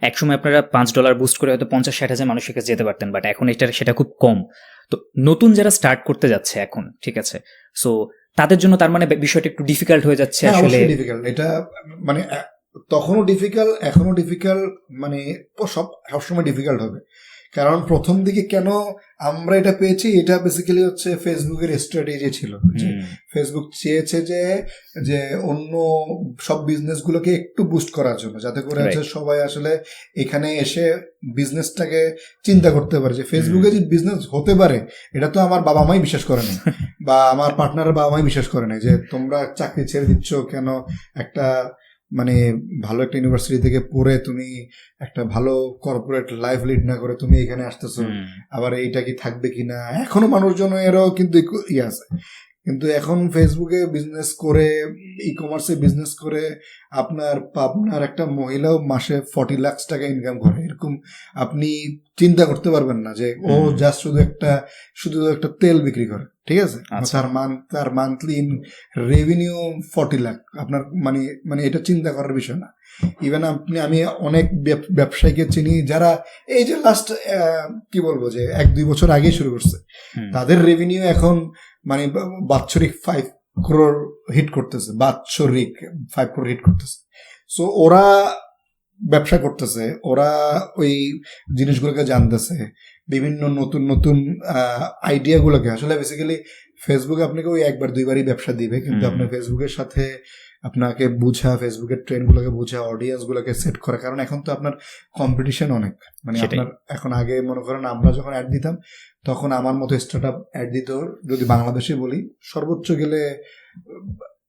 একসময় আপনারা পাঁচ ডলার বুস্ট করে হয়তো পঞ্চাশ ষাট হাজার মানুষের কাছে যেতে পারতেন বাট এখন এটা সেটা খুব কম। তো নতুন যারা স্টার্ট করতে যাচ্ছে এখন ঠিক আছে? সো তাদের জন্য তার মানে বিষয়টা একটু ডিফিকাল্ট হয়ে যাচ্ছে হ্যাঁ, আসলে ডিফিকাল্ট এটা মানে তখনও ডিফিকাল্ট এখনও ডিফিকাল্ট মানে সব সবসময় ডিফিকাল্ট হবে। কারণ প্রথম দিকে কেন আমরা এটা পেয়েছি? এটা বেসিক্যালি হচ্ছে ফেসবুকের স্ট্র্যাটেজি ছিল। ফেসবুক চেয়েছে যে যে অন্য সব বিজনেস গুলোকে একটু বুস্ট করার জন্য যাতে করে. হচ্ছে সবাই আসলে এখানে এসে বিজনেসটাকে চিন্তা করতে পারে। যে ফেসবুকে যে বিজনেস হতে পারে এটা তো আমার বাবা মাই বিশ্বাস করে না বা আমার পার্টনারের বাবা মাই বিশ্বাস করে না যে তোমরা চাকরি ছেড়ে দিচ্ছ কেন? একটা মানে ভালো একটা ইউনিভার্সিটি থেকে পড়ে তুমি একটা ভালো কর্পোরেট লাইফ লিড না করে তুমি এখানে আসতেছো। আবার এইটা কি থাকবে কি না এখনও মানুষজন এরও কিন্তু ইয়ে আছে। কিন্তু এখন ফেসবুকে বিজনেস করে ই কমার্সে বিজনেস করে আপনার আপনার একটা মহিলাও মাসে ফর্টি লাখ টাকা ইনকাম করে। এরকম আপনি চিন্তা করতে পারবেন না যে ও। জাস্ট শুধু একটা শুধু একটা তেল বিক্রি করে ঠিক আছে? আচ্ছা। তার মান তার monthly in revenue forty lakh আপনার মানে মানে এটা চিন্তা করার বিষয় না। ইভেন আপনি আমি অনেক ব্যবসায়ীকে চিনি যারা এই যে লাস্ট কি বলব যে এক দুই বছর আগে শুরু করছে। তাদের রেভিনিউ এখন মানে বাৎসরিক ফাইভ ক্রোর হিট করতেছে বাৎসরিক ফাইভ ক্রোর হিট করতেছে সো ওরা ব্যবসা করতেছে ওরা ওই জিনিসগুলোকে জানতেছে বিভিন্ন নতুন নতুন আইডিয়াগুলোকে আসলে বেসিক্যালি ফেসবুকে আপনাকে ওই একবার দুইবারই ব্যবসা দিবে কিন্তু। আপনার ফেসবুকের সাথে আপনাকে বুঝা ফেসবুকের ট্রেন্ডগুলোকে বুঝা অডিয়েন্সগুলোকে সেট করা। কারণ এখন তো আপনার কম্পিটিশন অনেক। মানে আপনার এখন আগে মনে করেন আমরা যখন অ্যাড দিতাম তখন আমার মতো স্টার্ট আপ অ্যাড দিত যদি বাংলাদেশে বলি সর্বোচ্চ গেলে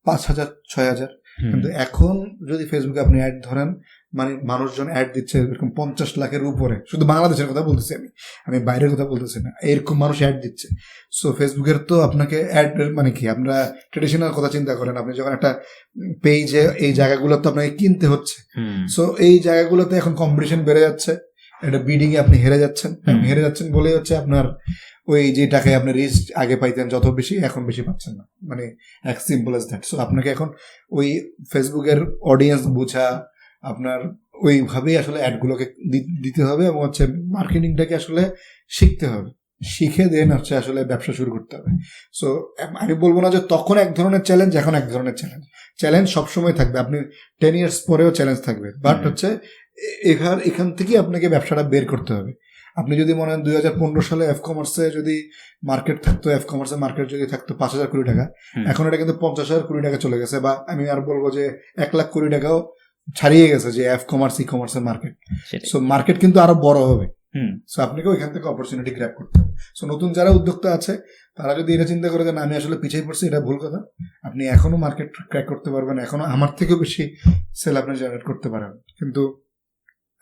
পাঁচ হাজার ছয় হাজার। কিন্তু এখন যদি ফেসবুকে আপনি অ্যাড ধরেন মানে মানুষজন অ্যাড দিচ্ছে এরকম পঞ্চাশ লাখের উপরে। শুধু বাংলাদেশের কথা বলতেছি আমি। আমি বাইরের কথা বলতেছি না। এরকম মানুষ অ্যাড দিচ্ছে। সো ফেসবুকের তো আপনাকে অ্যাড মানে কি? আপনারা ট্রেডিশনাল কথা চিন্তা করেন। আপনি যখন একটা পেজে এই জায়গাগুলো তো আপনাকে কিনতে হচ্ছে। সো এই জায়গাগুলোতে এখন কম্পিটিশন বেড়ে যাচ্ছে। একটা বিডিং এ আপনি হেরে যাচ্ছেন। হেরে যাচ্ছেন বলেই হচ্ছে আপনার ওই যে টাকায় আপনি রিচ আগে পাইতেন যত বেশি এখন বেশি পাচ্ছেন না। মানে এক সিম্পল এস দ্যাট সো আপনাকে এখন ওই ফেসবুকের অডিয়েন্স বোঝা আপনার ওইভাবেই আসলে অ্যাডগুলোকে দিতে হবে এবং হচ্ছে মার্কেটিংটাকে আসলে শিখতে হবে। শিখে দেন হচ্ছে আসলে ব্যবসা শুরু করতে হবে। সো আমি বলব না যে তখন এক ধরনের চ্যালেঞ্জ এখন এক ধরনের চ্যালেঞ্জ চ্যালেঞ্জ সবসময় থাকবে। আপনি টেন ইয়ার্স পরেও চ্যালেঞ্জ থাকবে। বাট হচ্ছে এখান এখান থেকে আপনাকে ব্যবসাটা বের করতে হবে। আপনি যদি মনে হয় দুই হাজার পনেরো সালে এফ কমার্সে যদি মার্কেট থাকতো এফ কমার্সে মার্কেট যদি থাকতো পাঁচ হাজার কোটি টাকা এখন এটা কিন্তু পঞ্চাশ হাজার কোটি টাকা চলে গেছে বা আমি আর বলব যে এক লাখ কোটি টাকাও ছাড়িয়ে গেছে যে এফ কমার্স ই কমার্সের মার্কেট সো মার্কেট কিন্তু আরও বড় হবে। সো আপনাকে ওইখান থেকে অপরচুনিটি গ্র্যাপ করতে হবে। সো নতুন যারা উদ্যোক্তা আছে তারা যদি এটা চিন্তা করে যে আমি আসলে পিছিয়ে পড়ছি এটা ভুল কথা। আপনি এখনও মার্কেট ক্র্যাক করতে পারবেন এখনও আমার থেকেও বেশি সেল আপনি জেনারেট করতে পারেন। কিন্তু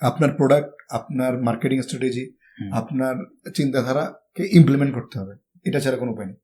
আপনার প্রোডাক্ট আপনার মার্কেটিং স্ট্র্যাটেজি আপনার চিন্তাধারাকে ইমপ্লিমেন্ট করতে হবে। এটা ছাড়া কোনো উপায় নেই।